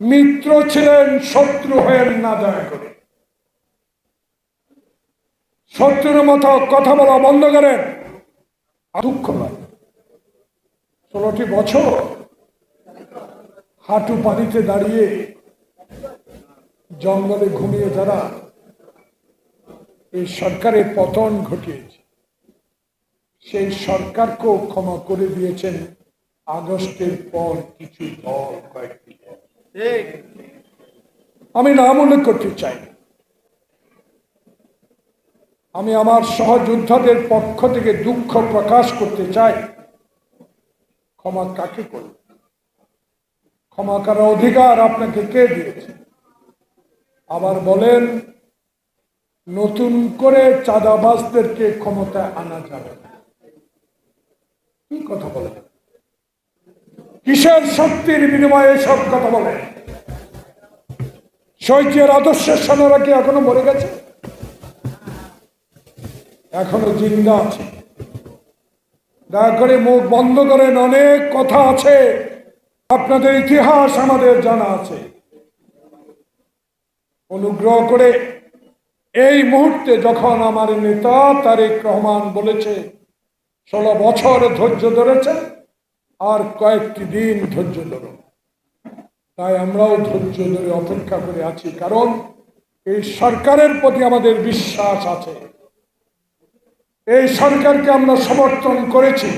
মিত্র ছিলেন শত্রু হয়েন না দয়া করে। শত্রুর মতো কথা বলা বন্ধ করেন। দুঃখ লাগে ষোলোটি বছর হাঁটু পানিতে দাঁড়িয়ে জঙ্গলে ঘুমিয়ে যারা, এই সরকারের পতন ঘটিয়েছে। সেই সরকারকেও ক্ষমা করে দিয়েছেন আগস্টের পর কিছু দল কয়েকটি। আমি নাম উল্লেখ করতে চাই। আমি আমার সহযোদ্ধাদের পক্ষ থেকে দুঃখ প্রকাশ করতে চাই। ক্ষমা কাকে করবে? ক্ষমা করার অধিকার আপনাকে কে দিয়েছে? আবার বলেন, নতুন করে চাঁদাবাজদেরকে ক্ষমতায় আনা যাবে না। কি কথা বলেন? কিসের শক্তির বিনিময়ে সব কথা বলে? শৈত্যের আদর্শের সোনারা কি এখনও মরে গেছে? এখনও জিন্দা আছে। দয়া করে মুখ বন্ধ করেন, অনেক কথা আছে। আপনাদের ইতিহাস আমাদের জানা আছে। অনুগ্রহ করে এই মুহূর্তে যখন আমার নেতা তারেক রহমান বলেছে, ষোলো বছর ধৈর্য ধরেছে আর কয়েকটি দিন ধৈর্য ধরুন তাই আমরাও ধৈর্য ধরে অপেক্ষা করে আছি, কারণ এই সরকারের প্রতি আমাদের বিশ্বাস আছে। এই সরকারকে আমরা সমর্থন করেছি,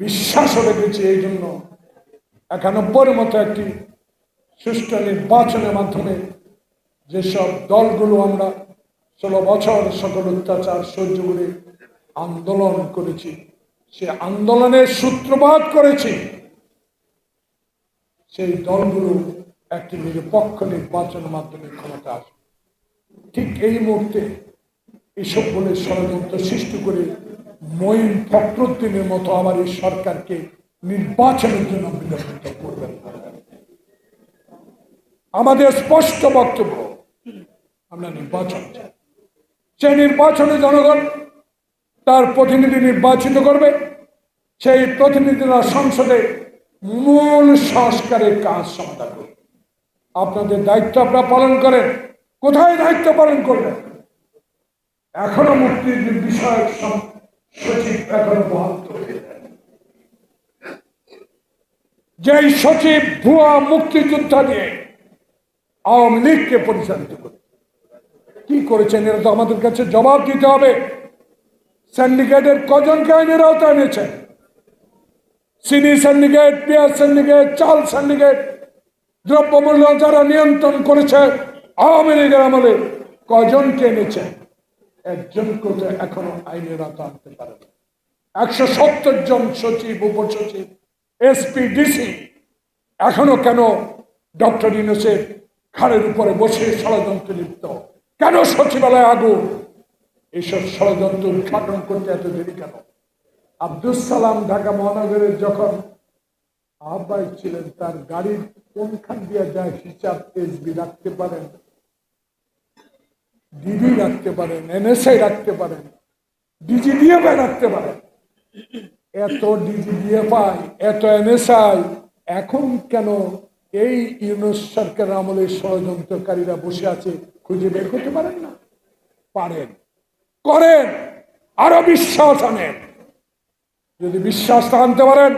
বিশ্বাসও রেখেছি এই জন্য। একানব্বইয়ের মতো একটি সুষ্ঠু নির্বাচনের মাধ্যমে যেসব দলগুলো আমরা ষোলো বছর সকল অত্যাচার সহ্য করে আন্দোলন করেছি সে আন্দোলনের সূত্রপাত করেছে। সেই দলগুলো একটি নিরপেক্ষ নির্বাচনের মাধ্যমে ক্ষমতা আসবে। ঠিক এই মুহূর্তে এসব বলে ষড়যন্ত্র সৃষ্টি করে মঈন ফখরুদ্দিনের মতো আমার এই সরকারকে নির্বাচনের জন্য বিলম্বিত করবেন আমাদের স্পষ্ট বক্তব্য, আমরা নির্বাচন চাই। সেই নির্বাচনে জনগণ তার প্রতিনিধি নির্বাচিত করবে। সেই প্রতিনিধিরা সংসদে মূল সংস্কারের কাজ সমাধান করবে। আপনাদের দায়িত্ব আপনারা পালন করেন। কোথায় দায়িত্ব পালন করবেন? এখনও মুক্তির বিষয়ক সচিব এখনও করে যেই সচিব ভুয়া মুক্তিযোদ্ধা দিয়ে আওয়ামী লীগকে পরিচালিত করে কি করেছেন এরা তো আমাদের কাছে জবাব দিতে হবে। সিন্ডিকেটের কজনকে আইনের আওতায় এনেছে? চিনি সিন্ডিকেট পেঁয়াজ সিন্ডিকেট চাল সিন্ডিকেট দ্রব্যমূল্য যারা নিয়ন্ত্রণ করেছে, আওয়ামী লীগের আমলে কজনকে এনেছেন একজনকে তো এখনও আইনের আওতা আনতে পারে একশো সত্তর জন সচিব, উপসচিব এসপি ডিসি এখনও কেন ডক্টর ইউনুসের খাড়ের উপরে বসে ষড়যন্ত্র লিপ্ত? কেন সচিবালয় আগুন? এইসব ষড়যন্ত্র উদ্ঘাটন করতে এত দেরি কেন? আব্দুল সালাম ঢাকা মহানগরের যখন আহ্বায়ক ছিলেন, তার গাড়ির কোনখান দিয়ে যায় হিসাব এসবি রাখতে পারেন ডিবি রাখতে পারেন, এনএসআই রাখতে পারেন ডিজিডিএফআই রাখতে পারেন। এত ডিজিডিএফআই, এত এনএসআই, এখন কেন এই ইউনুস সরকার আমলের ষড়যন্ত্রকারীরা বসে আছে, খুঁজে বের করতে পারেন না? পারেন। করেন, আরও বিশ্বাস আনেন। যদি বিশ্বাসটা আনতে পারেন,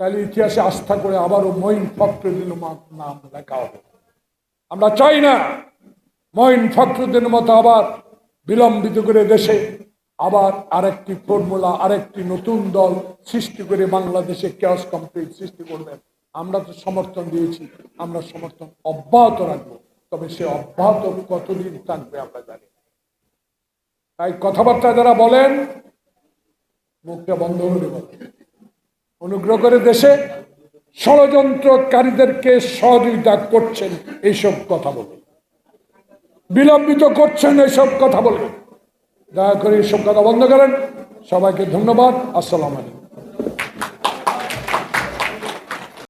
তাহলে ইতিহাসে আস্থা করে আবারও মঈন ফখরুদ্দিন নাম লেখা হবে। আমরা চাই না মঈন ফখরুদ্দিনের মতো আবার বিলম্বিত করে দেশে আবার আরেকটি ফর্মুলা, আরেকটি নতুন দল সৃষ্টি করে বাংলাদেশে ক্যাশ কমপ্লিট সৃষ্টি করবেন আমরা তো সমর্থন দিয়েছি, আমরা সমর্থন অব্যাহত রাখব। তবে সে অব্যাহত কতদিন থাকবে আমরা জানি। তাই কথাবার্তা যারা বলেন, মুখটা বন্ধ করে অনুগ্রহ করে দেশে ষড়যন্ত্রকারীদেরকে সহযোগিতা করছেন, এইসব কথা বলে। বিলম্বিত করছেন, এইসব কথা বলে। দয়া করে এইসব কথা বন্ধ করেন। সবাইকে ধন্যবাদ। আসসালাম আলাইকুম।